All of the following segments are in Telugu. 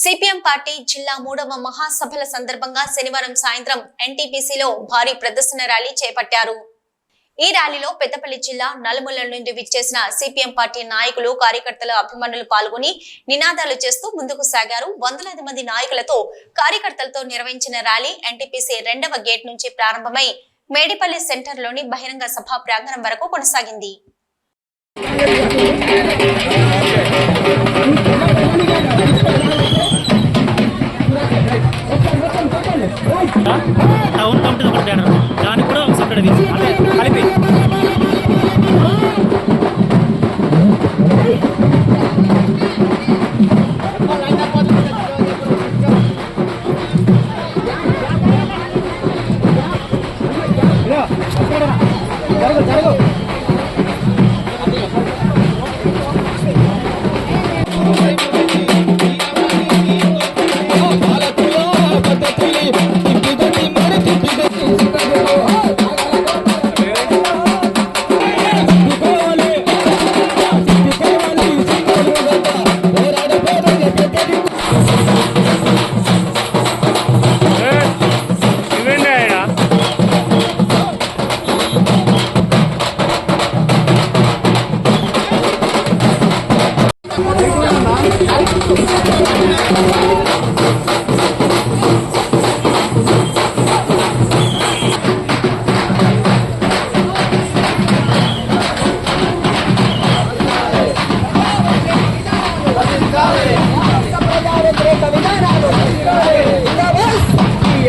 సిపిఎం పార్టీ జిల్లా మూడవ మహాసభల సందర్భంగా శనివారం సాయంత్రం ఎన్టీపీసీలో భారీ ప్రదర్శన ర్యాలీ చేపట్టారు. ఈ ర్యాలీలో పెద్దపల్లి జిల్లా నలుమూలల నుండి విచ్చేసిన సిపిఎం పార్టీ నాయకులు కార్యకర్తల అభిమానులు పాల్గొని నినాదాలు చేస్తూ ముందుకు సాగారు. వందలాది మంది నాయకులతో కార్యకర్తలతో నిర్వహించిన ర్యాలీ ఎన్టీపీసీ రెండవ గేట్ నుంచి ప్రారంభమై మేడిపల్లి సెంటర్లోని బహిరంగ సభా ప్రాంగణం వరకు కొనసాగింది. టౌన్ కమిటీ ఒకటి దానికి కూడా ఒక separate contaminar a los seguidores. Una y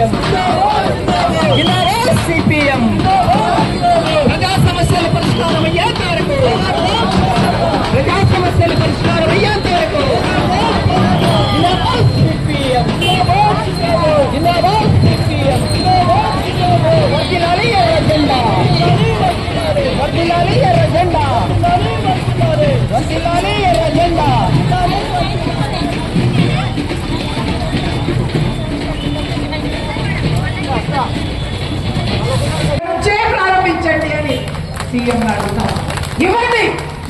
CM అడుగుతాం ఇవ్వండి.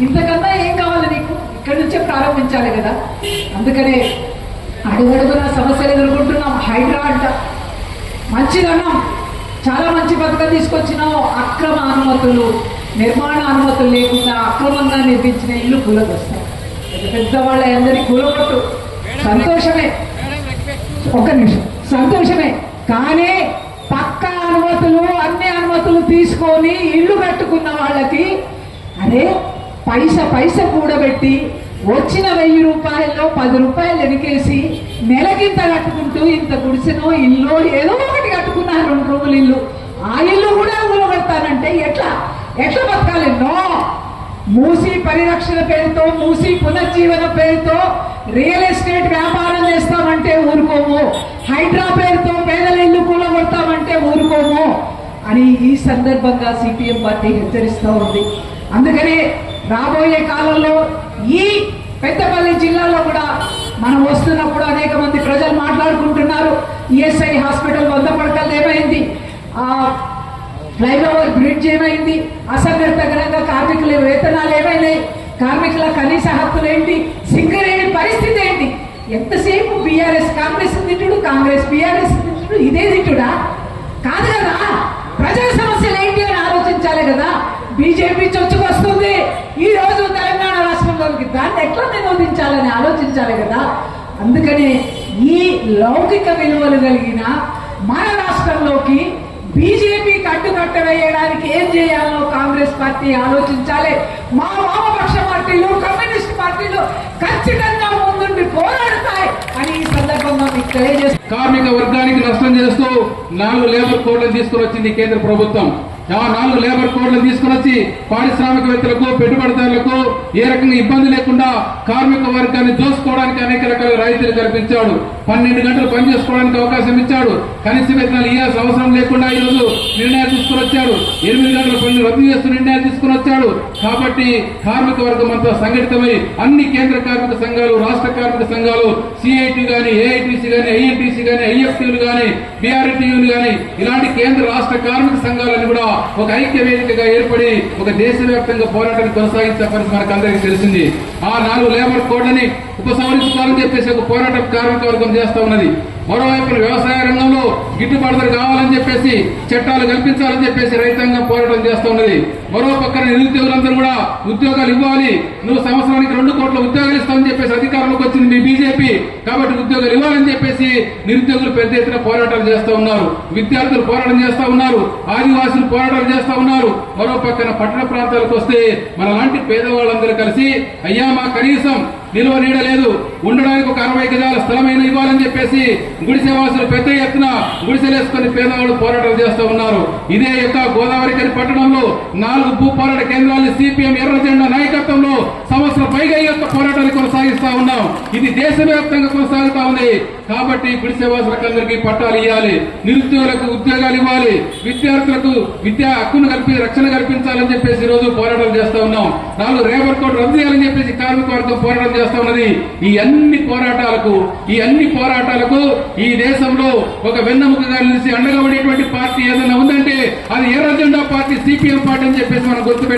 ఇంతకన్నా ఏం కావాలి నీకు? ఇక్కడి నుంచే ప్రారంభించాలి కదా. అందుకనే అడుగడుగున సమస్యలు ఎదుర్కొంటున్నాం. హైడ్రా అంట. మంచిదన్నాం చాలా మంచి పథకం తీసుకొచ్చినావు. అక్రమ అనుమతులు నిర్మాణ అనుమతులు లేకుండా అక్రమంగా నిర్మించిన ఇల్లు కూలకొస్తాయి పెద్దవాళ్ళ అందరి కూలగొట్టు. సంతోషమే. ఒక్క నిమిషం. సంతోషమే. కానీ పక్క అనుమతులు అనుమతులు తీసుకొని ఇల్లు కట్టుకున్న వాళ్ళకి అరే పైస పైస కూడబెట్టి వచ్చిన వెయ్యి రూపాయల్లో పది రూపాయలు వెనకేసి నెలకింత కట్టుకుంటూ ఇంత గుడిసెనో ఇల్లు ఏదో ఒకటి కట్టుకున్నారు రెండు రూములు ఇల్లు. ఆ ఇల్లు కూడా కూలబెడతానంటే ఎట్లా? ఎట్లా బతకాలి? నో! మూసి పరిరక్షణ పేరుతో మూసి పునర్జీవన పేరుతో రియల్ ఎస్టేట్ వ్యాపారం చేస్తామంటే ఊరుకోము. హైడ్రా పేరుతో పేదల ఇల్లు కూలగొడతామంటే ఊరుకోము. అని ఈ సందర్భంగా సిపిఎం పార్టీ హెచ్చరిస్తూ ఉంది. అందుకనే రాబోయే కాలంలో ఈ పెద్దపల్లి జిల్లాలో కూడా మనం వస్తున్నప్పుడు అనేక మంది ప్రజలు మాట్లాడుకుంటున్నారు. ఈఎస్ఐ హాస్పిటల్ వంద పడకలు ఏమైంది? ఆ ఫ్లైఓవర్ బ్రిడ్జ్ ఏమైంది? అసంఘటితంగా కార్మికుల వేతనాలు ఏమైనాయి? కార్మికుల కనీస హక్కులు ఏంటి? సింగరేణి పరిస్థితి ఏంటి? ఎంతసేపు బీఆర్ఎస్ కాంగ్రెస్ తిట్టుడు కాంగ్రెస్ బీఆర్ఎస్ తిట్టుడు ఇదే తిట్టుడా కాదు కదా ప్రజల సమస్యలు ఏంటి అని ఆలోచించాలి కదా? బీజేపీ చొచ్చుకొస్తుంది ఈ రోజు తెలంగాణ రాష్ట్రంలోకి దాన్ని ఎట్లా నిరోధించాలని ఆలోచించాలి కదా? అందుకనే ఈ లౌకిక విలువలు కలిగిన మన రాష్ట్రంలోకి బీజేపీ కట్టుకట్ట వేయడానికి ఏం చేయాలో కాంగ్రెస్ పార్టీ ఆలోచించాలి. మా వామపక్ష పార్టీలు కమ్యూనిస్ట్ పార్టీలు ఖచ్చితంగా ముందుండి పోరాడతాయి అని ఈ సందర్భంగా మీకు తెలియజేస్తారు కార్మిక వర్గానికి నష్టం చేస్తూ నాలుగు లేబర్ కోడ్లను తీసుకుని వచ్చింది కేంద్ర ప్రభుత్వం. నాలుగు లేబర్ కోడ్లు తీసుకుని వచ్చి పారిశ్రామికవేత్తలకు పెట్టుబడిదారులకు ఏ రకంగా ఇబ్బంది లేకుండా కార్మిక వర్గాన్ని దోసుకోవడానికి అనేక రకాల రాయితీలు కల్పించాడు. పన్నెండు గంటలు పని చేసుకోవడానికి అవకాశం ఇచ్చాడు. కనీస వేతనాలు ఇవ్వాల్సిన అవసరం లేకుండా ఈరోజు నిర్ణయాలు తీసుకుని వచ్చాడు. ఎనిమిది గంటల పనులు రద్దు చేస్తూ నిర్ణయాలు తీసుకుని వచ్చాడు. కాబట్టి కార్మిక వర్గం అంతా సంఘటితమై అన్ని కేంద్ర కార్మిక సంఘాలు రాష్ట్ర కార్మిక సంఘాలు సిఐటి గాని ఏఐటిసి గాని కానీ ఐఎన్టీసీ గాని ఐఎఫ్టీలు గాని బీఆర్టీలు గాని ఇలాంటి కేంద్ర రాష్ట్ర కార్మిక సంఘాలను కూడా ఒక ఐక్య వేదికగా ఏర్పడి ఒక దేశవ్యాప్తంగా పోరాటాన్ని కొనసాగించే పరిస్థితి మనకు అందరికీ తెలిసింది. ఆ నాలుగు లేబర్ కోడ్లని ఉపసంహరిస్తారని చెప్పేసి ఒక పోరాటం కార్మిక వర్గం చేస్తా ఉన్నది. మరోవైపు వ్యవసాయ రంగంలో గిట్టుబాటు ధర కావాలని చెప్పేసి చట్టాలు కల్పించాలని చెప్పేసి రైతాంగం పోరాటం చేస్తూ ఉన్నది. మరో పక్కన నిరుద్యోగులందరూ కూడా ఉద్యోగాలు ఇవ్వాలి. నువ్వు సంవత్సరానికి రెండు కోట్ల ఉద్యోగాలు ఇస్తావని చెప్పేసి అధికారంలోకి వచ్చింది మీ బీజేపీ. కాబట్టి ఉద్యోగాలు ఇవ్వాలని చెప్పేసి నిరుద్యోగులు పెద్ద ఎత్తున పోరాటాలు చేస్తూ ఉన్నారు. విద్యార్థులు పోరాటం చేస్తా ఉన్నారు. ఆదివాసులు పోరాటాలు చేస్తా ఉన్నారు. మరో పక్కన పట్టణ ప్రాంతాలకు వస్తే మన లాంటి పేదవాళ్ళందరూ కలిసి అయ్యా మా కనీసం నిలువ నీడలేదు ఉండడానికి ఒక అరవై గజాల స్థలమైన ఇవ్వాలని చెప్పేసి గుడిసెవాసులు పెద్ద ఎత్తున గుడిసెలేసుకొని పేదవాళ్ళు పోరాటాలు చేస్తూ ఉన్నారు. ఇదే యొక్క గోదావరి కని పట్టణంలో నాలుగు భూ పోరాట కేంద్రాలను సిపిఎం ఎర్రజెండా నాయకత్వంలో సంవత్సరం పైగా ఈ యొక్క పోరాటాన్ని కొనసాగిస్తా ఉన్నాం. ఇది దేశవ్యాప్తంగా కొనసాగుతా ఉంది. కాబట్టి గుడిసెవాసులకు అందరికీ పట్టాలు ఇవ్వాలి నిరుద్యోగులకు ఉద్యోగాలు ఇవ్వాలి. విద్యార్థులకు విద్యా హక్కును కల్పి రక్షణ కల్పించాలని చెప్పేసి ఈ రోజు పోరాటాలు చేస్తా ఉన్నాం. నాలుగు రేపర్ కోడ్ రద్దు చేయాలని చెప్పేసి కార్మిక వర్గం పోరాటం చేస్తా ఉన్నది. ఈ అన్ని పోరాటాలకు ఈ అన్ని పోరాటాలకు ఈ దేశంలో ఒక వెన్నముకగా నిలిచి అండగా ఉండేటువంటి పార్టీ ఏదైనా ఉందంటే అది ఎర్ర జెండా పార్టీ సిపిఎం పార్టీ అని చెప్పేసి మనం గుర్తుపెట్టి